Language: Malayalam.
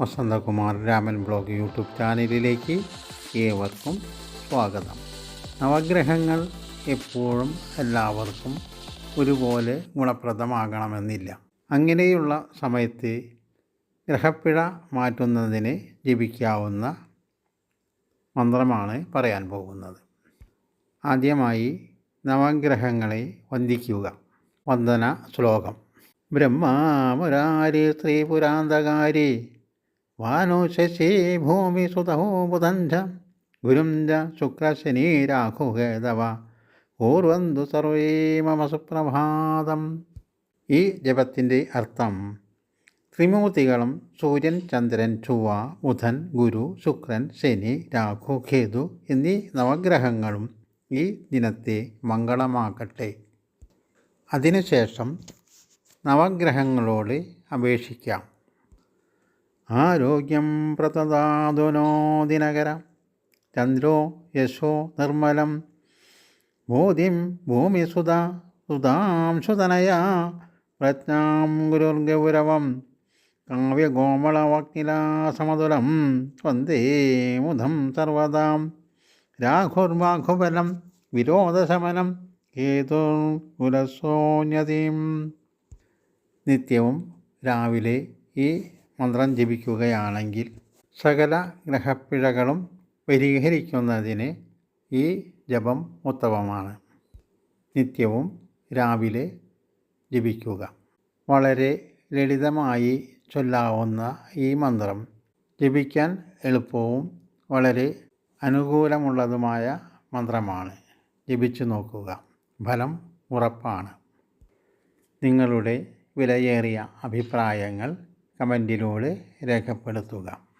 വസന്തകുമാർ രാമൻ ബ്ലോഗ് യൂട്യൂബ് ചാനലിലേക്ക് ഏവർക്കും സ്വാഗതം. നവഗ്രഹങ്ങൾ എപ്പോഴും എല്ലാവർക്കും ഒരുപോലെ ഗുണപ്രദമാകണമെന്നില്ല. അങ്ങനെയുള്ള സമയത്ത് ഗ്രഹപ്പിഴ മാറ്റുന്നതിന് ജപിക്കാവുന്ന മന്ത്രമാണ് പറയാൻ പോകുന്നത്. ആദ്യമായി നവഗ്രഹങ്ങളെ വന്ദിക്കുക. വന്ദന ശ്ലോകം. ബ്രഹ്മാമുരാരി സ്ത്രീപുരാന്തകാരി വാനോ ഭൂമി സുതഹോ ബുധഞ്ച ഗുരും ച ശുക്രശനി രാഘുഹേതവ ഓർവന്തു സർവേ മമ സുപ്രഭാതം. ഈ ജപത്തിന്റെ അർത്ഥം ത്രിമൂർത്തികളും സൂര്യൻ ചന്ദ്രൻ ചൊവ്വ ബുധൻ ഗുരു ശുക്രൻ ശനി രാഘു കേതു എന്നീ നവഗ്രഹങ്ങളും ഈ ദിനത്തെ മംഗളമാക്കട്ടെ. അതിനുശേഷം നവഗ്രഹങ്ങളോട് അപേക്ഷിക്കാം. ആരോഗ്യം പ്രതദാതുനോ ദിനകര. ചന്ദ്രോ യശോ നിർമ്മലം. ബോധിം ഭൂമിസുത സുതാംശുതനയാ പ്രജ്ഞാം ഗുരുർഗൗരവം കാവ്യകോമളവക്നിലാസമതുലം വന്ദേ മുദം സർവദാം. രാഘുർബാഘുബലം വിരോധശമനം ഹേതുർകുലസോന്യതീം നിത്യവും രാവിലെ ഈ മന്ത്രം ജപിക്കുകയാണെങ്കിൽ സകല ഗ്രഹപ്പിഴകളും പരിഹരിക്കുന്നതിന് ഈ ജപം ഉത്തമമാണ്. നിത്യവും രാവിലെ ജപിക്കുക. വളരെ ലളിതമായി ചൊല്ലാവുന്ന ഈ മന്ത്രം ജപിക്കാൻ എളുപ്പവും വളരെ അനുകൂലമുള്ളതുമായ മന്ത്രമാണ്. ജപിച്ചു നോക്കുക. ഫലം ഉറപ്പാണ്. നിങ്ങളുടെ വിലയേറിയ അഭിപ്രായങ്ങൾ കമന്റിലൂടെ രേഖപ്പെടുത്തുക.